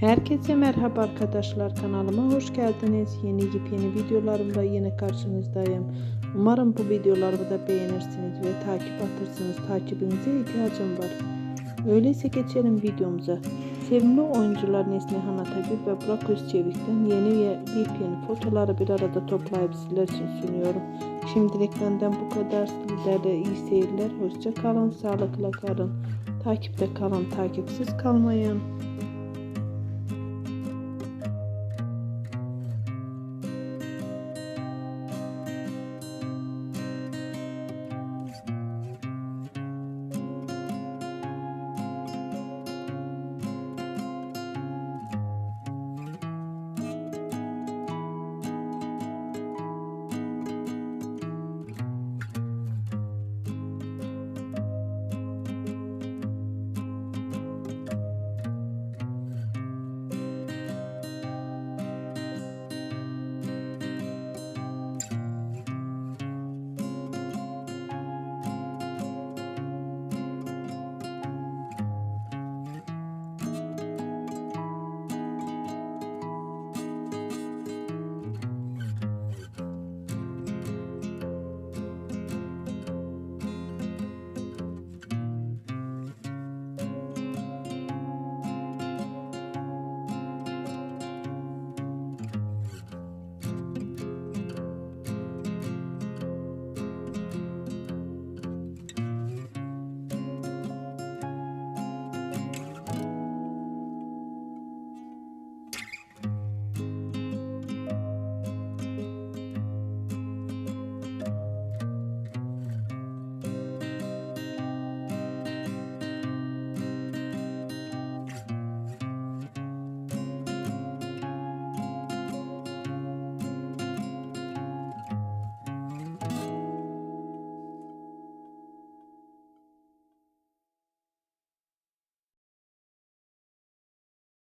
Herkese merhaba arkadaşlar kanalıma hoş geldiniz. Yeni yepyeni videolarımda yine karşınızdayım. Umarım bu videolarımı da beğenirsiniz ve takip atırsınız. Takibinize ihtiyacım var. Öyleyse geçelim videomuza. Sevimli oyuncular Neslihan Atagül ve Burak Özçevik'ten yeni ve yepyeni fotoları bir arada toplayıp sizler için sunuyorum. Şimdilik benden bu kadar. Sizlerle iyi seyirler. Hoşça kalın, sağlıkla kalın. Takipte kalın, takipsiz kalmayın.